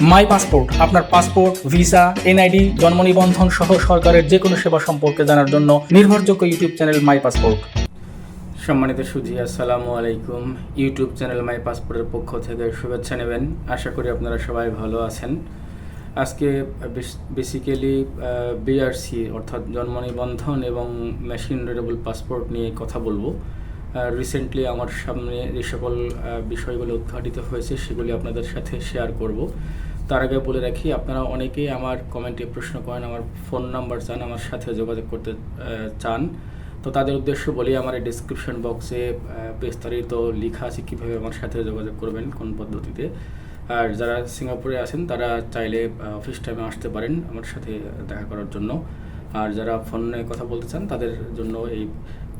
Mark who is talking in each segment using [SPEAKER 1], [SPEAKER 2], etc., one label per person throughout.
[SPEAKER 1] মাই passport, আপনার passport, visa, NID, জন্ম নিবন্ধন সহ সরকারের যে কোনো সেবা সম্পর্কে জানার জন্য নির্ভরযোগ্য ইউটিউব চ্যানেল মাই পাসপোর্ট। সম্মানিত সুধী, আসসালামু আলাইকুম। ইউটিউব চ্যানেল মাই পাসপোর্টের পক্ষ থেকে শুভেচ্ছা নেবেন। আশা করি আপনারা সবাই ভালো আছেন। আজকে বেসিক্যালি বিআরসি অর্থাৎ জন্ম নিবন্ধন এবং মেশিন রিডেবল পাসপোর্ট নিয়ে কথা বলব। রিসেন্টলি আমার সামনে যে সকল বিষয়গুলো উদ্ঘাটিত হয়েছে, সেগুলি আপনাদের সাথে শেয়ার করব। তার আগে বলে রাখি, আপনারা অনেকেই আমার কমেন্টে প্রশ্ন করেন, আমার ফোন নাম্বার চান, আমার সাথে যোগাযোগ করতে চান। তো তাদের উদ্দেশ্য বলি, আমার এই ডিসক্রিপশন বক্সে বিস্তারিত লেখা আছে, কীভাবে আমার সাথে যোগাযোগ করবেন, কোন পদ্ধতিতে। আর যারা সিঙ্গাপুরে আছেন, তারা চাইলে অফিস টাইমে আসতে পারেন আমার সাথে দেখা করার জন্য। আর যারা ফোনে কথা বলতে চান, তাদের জন্য এই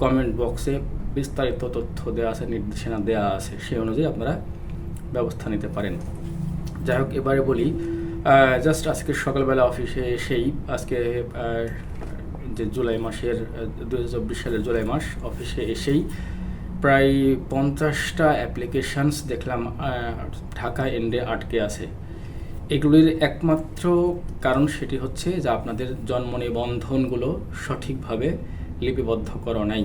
[SPEAKER 1] কমেন্ট বক্সে বিস্তারিত তথ্য দেওয়া আছে, নির্দেশনা দেওয়া আছে, সেই অনুযায়ী আপনারা ব্যবস্থা নিতে পারেন। যাই হোক, এবারে বলি জাস্ট আজকে সকালবেলা অফিসে এসেই, আজকে যে জুলাই মাসের দু হাজার চব্বিশ সালের জুলাই মাস অফিসে এসেই প্রায় পঞ্চাশটা অ্যাপ্লিকেশানস দেখলাম ঢাকা এন্ডে আটকে আছে। এগুলির একমাত্র কারণ সেটি হচ্ছে যে আপনাদের জন্ম নিবন্ধনগুলো সঠিকভাবে লিপিবদ্ধ করা নাই।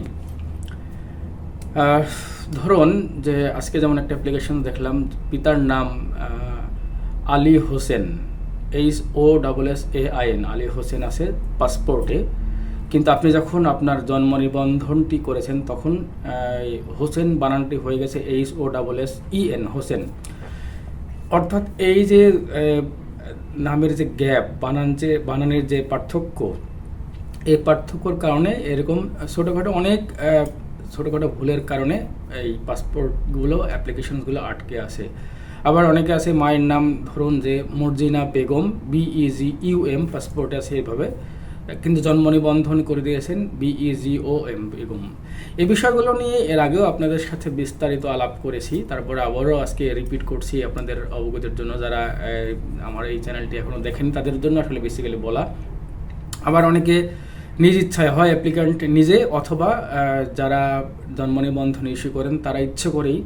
[SPEAKER 1] ধরুন যে আজকে যেমন একটা অ্যাপ্লিকেশন দেখলাম, পিতার নাম Ali Hossain H O double S A I N Ali Hossain আছে পাসপোর্টে কিন্তু আপনি যখন আপনার জন্ম নিবন্ধনটি করেছেন, তখন হোসেন বানানটি হয়ে গেছে H O double S E N Hossen. অর্থাৎ এই যে নামের যে গ্যাপ, বানান যে, বানানের যে পার্থক্য, এই পার্থক্যর কারণে এরকম ছোটোখাটো অনেক ছোটোখাটো ভুলের কারণে এই পাসপোর্টগুলো অ্যাপ্লিকেশনসগুলো আটকে আছে। আবার অনেকে আছে মায়ের নাম ধরুন যে মর্জিনা বেগম বিইজি ইউএম পাসপোর্টে আছে এইভাবে। কিন্তু জন্ম নিবন্ধন করে দিয়েছেন বিইজি ও এম বেগম। এই বিষয়গুলো নিয়ে এর আগেও আপনাদের সাথে বিস্তারিত আলাপ করেছি, তারপরে আবারও আজকে রিপিট করছি আপনাদের অবগতির জন্য যারা আমার এই চ্যানেলটি এখনও দেখেন, তাদের জন্য আসলে বেসিক্যালি বলা। আবার অনেকে নিজ ইচ্ছায় হয় অ্যাপ্লিক্যান্ট নিজে অথবা যারা জন্ম নিবন্ধন ইস্যু করেন, তারা ইচ্ছে করেই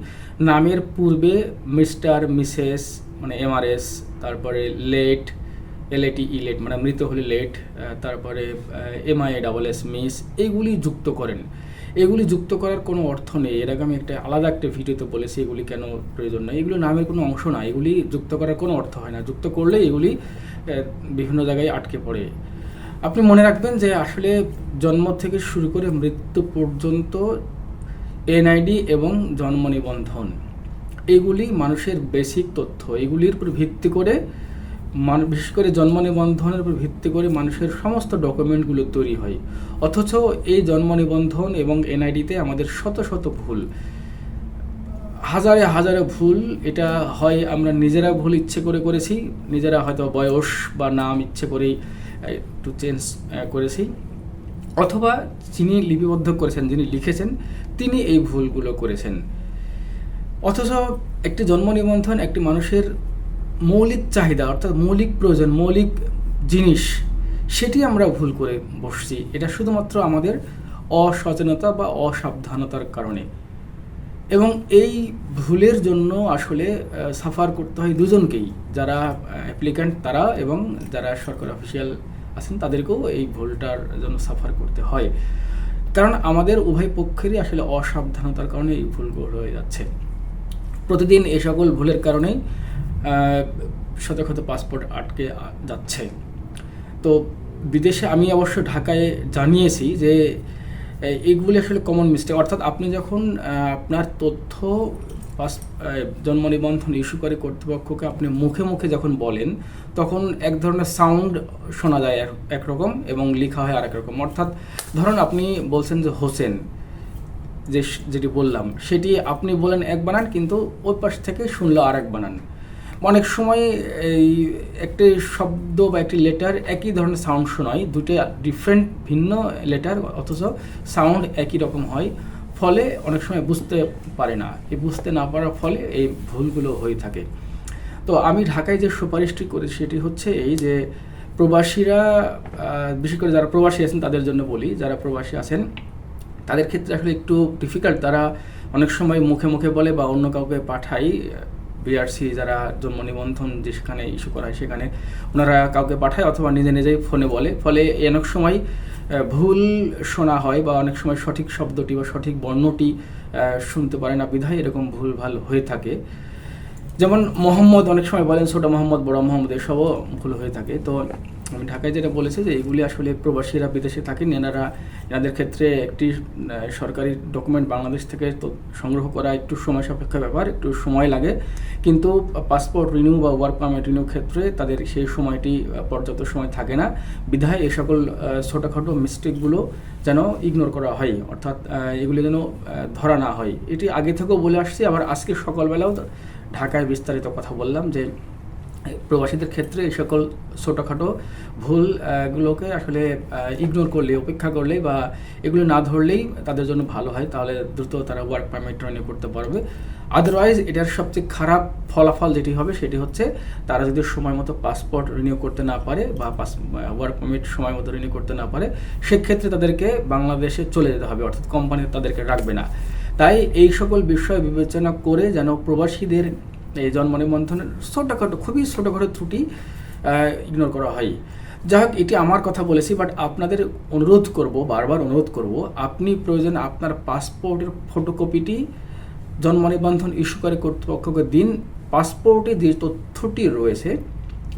[SPEAKER 1] নামের পূর্বে মিস্টার, মিসেস মানে এমআরএস, তারপরে লেট, এলএটি, ইলেট মানে মৃত হলে লেট তারপরে এমআইএ ডাবল এস, মিস, এইগুলি যুক্ত করেন। এগুলি যুক্ত করার কোনো অর্থ নেই। এর আগে আমি একটা আলাদা একটা ভিডিওতে বলেছি, এগুলি কেন প্রয়োজন নয় এগুলো নামের কোনো অংশ না। এগুলি যুক্ত করার কোনো অর্থ হয় না। যুক্ত করলে এগুলি বিভিন্ন জায়গায় আটকে পড়ে। আপনি মনে রাখবেন যে আসলে জন্ম থেকে শুরু করে মৃত্যু পর্যন্ত এনআইডি এবং জন্ম নিবন্ধন, এগুলি মানুষের বেসিক তথ্য। এগুলির উপর ভিত্তি করে বিশেষ করে জন্ম নিবন্ধনের উপর ভিত্তি করে মানুষের সমস্ত ডকুমেন্টগুলো তৈরি হয়। অথচ এই জন্ম নিবন্ধন এবং এনআইডিতে আমাদের শত শত ভুল। হাজারে হাজারে ভুল, এটা হয় আমরা নিজেরা ভুল ইচ্ছে করে করেছি, নিজেরা হয়তো বয়স বা নাম ইচ্ছে করেই একটু চেঞ্জ করেছি। অথবা যিনি লিপিবদ্ধ করেছেন, যিনি লিখেছেন, তিনি এই ভুলগুলো করেছেন। অথচ একটি জন্ম নিবন্ধন একটি মানুষের মৌলিক চাহিদা, অর্থাৎ মৌলিক প্রয়োজন, মৌলিক জিনিস, সেটি আমরা ভুল করে বসছি। এটা শুধুমাত্র আমাদের অসচেতনতা বা অসাবধানতার কারণে। এবং এই ভুলের জন্য আসলে সাফার করতে হয় দুজনকেই। যারা অ্যাপ্লিক্যান্ট তারা এবং যারা সরকার অফিসিয়াল আছেন তাদেরকেও এই ভুলটার জন্য সাফার করতে হয়। কারণ আমাদের উভয় পক্ষেরই আসলে অসাবধানতার কারণে এই ভুলগুলো হয়ে যাচ্ছে। প্রতিদিন এই সকল ভুলের কারণেই শত শত পাসপোর্ট আটকে যাচ্ছে। তো বিদেশে আমি অবশ্য ঢাকায় জানিয়েছি যে এ- এইগুলি আসলে কমন মিস্টেক অর্থাৎ আপনি যখন আপনার তথ্য পাস জন্ম নিবন্ধন ইস্যু করে কর্তৃপক্ষকে আপনি মুখে মুখে যখন বলেন, তখন এক ধরনের সাউন্ড শোনা যায় এক- একরকম এবং লেখা হয় আরেক রকম। অর্থাৎ ধরুন আপনি বলছেন যে হোসেন, যে যেটি বললাম, সেটি আপনি বলেন এক বানান, কিন্তু ওই পাশ থেকে শুনলো আর এক বানান। অনেক সময় এই একটি শব্দ বা একটি লেটার একই ধরনের সাউন্ড শোনায় দুটো ডিফারেন্ট ভিন্ন লেটার অথচ সাউন্ড একই রকম হয়। ফলে অনেক সময় বুঝতে পারে না। এই বুঝতে না পারার ফলে এই ভুলগুলো হয়ে থাকে। তো আমি ঢাকায় যে সুপারিশটি করি সেটি হচ্ছে এই যে প্রবাসীরা বিশেষ করে যারা প্রবাসী আছেন তাদের জন্য বলি, যারা প্রবাসী আছেন, তাদের ক্ষেত্রে আসলে একটু ডিফিকাল্ট তারা অনেক সময় মুখে মুখে বলে বা অন্য কাউকে পাঠাই বিআরসি যারা জন্ম নিবন্ধন যেখানে ইস্যু করা হয় সেখানে ওনারা কাউকে পাঠায় অথবা নিজে নিজেই ফোনে বলে। ফলে অনেক সময় ভুল শোনা হয় বা অনেক সময় সঠিক শব্দটি বা সঠিক বর্ণটি শুনতে পারে না বিধায় এরকম ভুল ভালো হয়ে থাকে। যেমন মোহাম্মদ অনেক সময় বলেন, ছোট মোহাম্মদ, বড় মোহাম্মদ এসবও ভুল হয়ে থাকে। তো আমি ঢাকায় যেটা বলেছি যে এগুলি আসলে প্রবাসীরা বিদেশে থাকেন এনারা এনাদের ক্ষেত্রে একটি সরকারি ডকুমেন্ট বাংলাদেশ থেকে তো সংগ্রহ করা একটু সময় সাপেক্ষ ব্যাপার, একটু সময় লাগে। কিন্তু পাসপোর্ট রিনিউ বা ওয়ার্ক পারমিট রিনিউ ক্ষেত্রে তাদের সেই সময়টি পর্যাপ্ত সময় থাকে না। বিধায় এই সকল ছোটোখাটো মিস্টেকগুলো যেন ইগনোর করা হয়, অর্থাৎ এগুলি যেন ধরা না হয়। এটি আগে থেকেও বলে আসছি, আবার আজকে সকালবেলাও ঢাকায় বিস্তারিত কথা বললাম যে প্রবাসীদের ক্ষেত্রে এই সকল ছোটোখাটো ভুল আহ, গুলোকে আসলে ইগনোর করলে উপেক্ষা করলে বা এগুলো না ধরলেই তাদের জন্য ভালো হয়। তাহলে দ্রুত তারা ওয়ার্ক পারমিট রিনিউ করতে পারবে। আদারওয়াইজ এটার সবচেয়ে খারাপ ফলাফল যেটি হবে সেটি হচ্ছে তারা যদি সময় মতো পাসপোর্ট রিনিউ করতে না পারে বা পাস ওয়ার্ক পারমিট সময় মতো রিনিউ করতে না পারে সেক্ষেত্রে তাদেরকে বাংলাদেশে চলে যেতে হবে। অর্থাৎ কোম্পানি তাদেরকে রাখবে না। তাই এই সকল বিষয় বিবেচনা করে যেন প্রবাসীদের এই জন্ম নিবন্ধনের ছোটোখাটো, খুবই ছোটোখাটো ত্রুটি ইগনোর করা হয়। যাই হোক, এটি আমার কথা বলেছি বাট আপনাদের অনুরোধ করব, বারবার অনুরোধ করব, আপনি প্রয়োজন আপনার পাসপোর্টের ফটোকপিটি জন্ম নিবন্ধন ইস্যুকারী কর্তৃপক্ষকে দিন। পাসপোর্টে যে তথ্যটি রয়েছে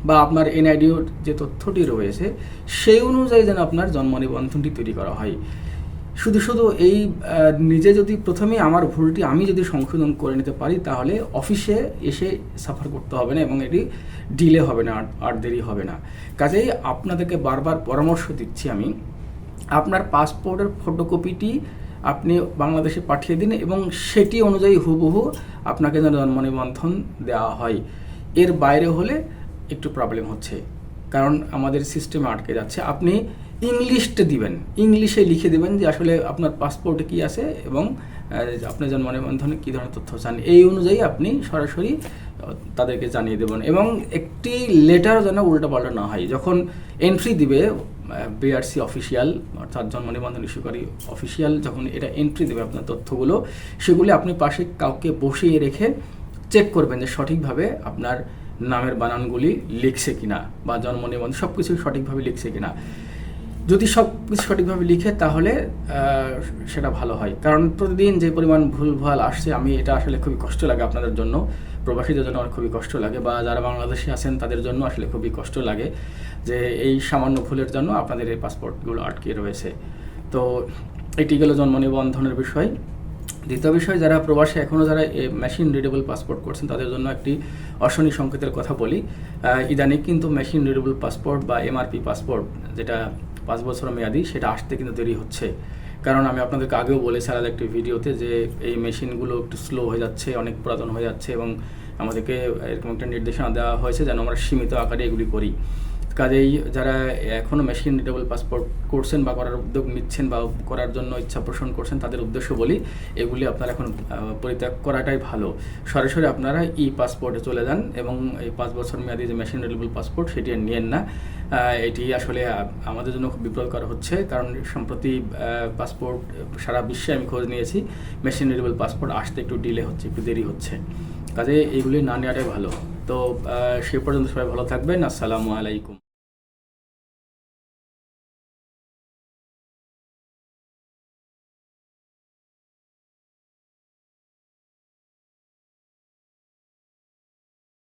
[SPEAKER 1] বা আপনার এনআইডিওর যে তথ্যটি রয়েছে, সেই অনুযায়ী যেন আপনার জন্ম নিবন্ধনটি তৈরি করা হয়। শুধু শুধু এই নিজে যদি প্রথমে আমার ভুলটি আমি যদি সংশোধন করে নিতে পারি, তাহলে অফিসে এসে সাফার করতে হবে না এবং এটি ডিলে হবে না, আর- দেরি হবে না। কাজেই আপনাদেরকে বারবার পরামর্শ দিচ্ছি আমি, আপনার পাসপোর্টের ফটোকপিটি আপনি বাংলাদেশে পাঠিয়ে দিন এবং সেটি অনুযায়ী হুবহু আপনাকে যেন জন্ম নিবন্ধন দেওয়া হয়। এর বাইরে হলে একটু প্রবলেম হচ্ছে, কারণ আমাদের সিস্টেমে আটকে যাচ্ছে। আপনি ইংলিশটা দিবেন। ইংলিশে লিখে দেবেন যে আসলে আপনার পাসপোর্টে কি আছে এবং আপনার জন্ম নিবন্ধনে কী ধরনের তথ্য চান। এই অনুযায়ী আপনি সরাসরি তাদেরকে জানিয়ে দেবেন এবং একটি লেটার যেন উল্টাপাল্টা না হয়। যখন এন্ট্রি দিবে বিআরসি অফিসিয়াল অর্থাৎ জন্ম নিবন্ধন ইস্যুকারী অফিসিয়াল যখন এটা এন্ট্রি দেবে আপনার তথ্যগুলো, সেগুলি আপনি পাশে কাউকে বসিয়ে রেখে চেক করবেন যে সঠিকভাবে আপনার নামের বানানগুলি লিখছে কিনা বা জন্ম নিবন্ধন সব কিছু সঠিকভাবে লিখছে কিনা। যদি সব কিছু সঠিকভাবে লিখে, তাহলে সেটা ভালো হয়। কারণ প্রতিদিন যে পরিমাণ ভুলভাল আসছে, আমি এটা আসলে খুবই কষ্ট লাগে আপনাদের জন্য। প্রবাসীদের জন্য আমার খুবই কষ্ট লাগে বা যারা বাংলাদেশে আছেন, তাদের জন্য আসলে খুবই কষ্ট লাগে যে এই সামান্য ভুলের জন্য আপনাদের এই পাসপোর্টগুলো আটকে রয়েছে। তো এটি গেল জন্ম নিবন্ধনের বিষয়। দ্বিতীয় বিষয়, যারা প্রবাসে এখনও যারা মেশিন রিডেবল পাসপোর্ট করছেন, তাদের জন্য একটি অশনি সংকেতের কথা বলি। ইদানিং কিন্তু মেশিন রিডেবল পাসপোর্ট বা এমআরপি পাসপোর্ট যেটা পাঁচ বছর মেয়াদি, সেটা আসতে কিন্তু দেরি হচ্ছে। কারণ আমি আপনাদেরকে আগেও বলেছি আলাদা একটি ভিডিওতে যে এই মেশিনগুলো একটু স্লো হয়ে যাচ্ছে, অনেক পুরাতন হয়ে যাচ্ছে এবং আমাদেরকে এরকম একটা নির্দেশনা দেওয়া হয়েছে যেন আমরা সীমিত আকারে এগুলি করি। কাজেই যারা এখনও মেশিন রিডেবল পাসপোর্ট করছেন বা করার উদ্যোগ নিচ্ছেন বা করার জন্য ইচ্ছা পোষণ করছেন, তাদের উদ্দেশ্য বলি, এগুলি আপনারা এখন পরিত্যাগ করাটাই ভালো। সরাসরি আপনারা ই পাসপোর্টে চলে যান এবং এই পাঁচ বছর মেয়াদি যে মেশিন রিডেবল পাসপোর্ট সেটি আর নিয়েন না। এটি আসলে আমাদের জন্য খুব বিব্রতকর হচ্ছে কারণ সম্প্রতি পাসপোর্ট সারা বিশ্বে আমি খোঁজ নিয়েছি মেশিন রিডেবল পাসপোর্ট আসতে একটু ডিলে হচ্ছে, একটু দেরি হচ্ছে। কাজে এইগুলি না নেওয়াটাই ভালো। তো সে পর্যন্ত সবাই ভালো থাকবেন। আসসালামু আলাইকুম।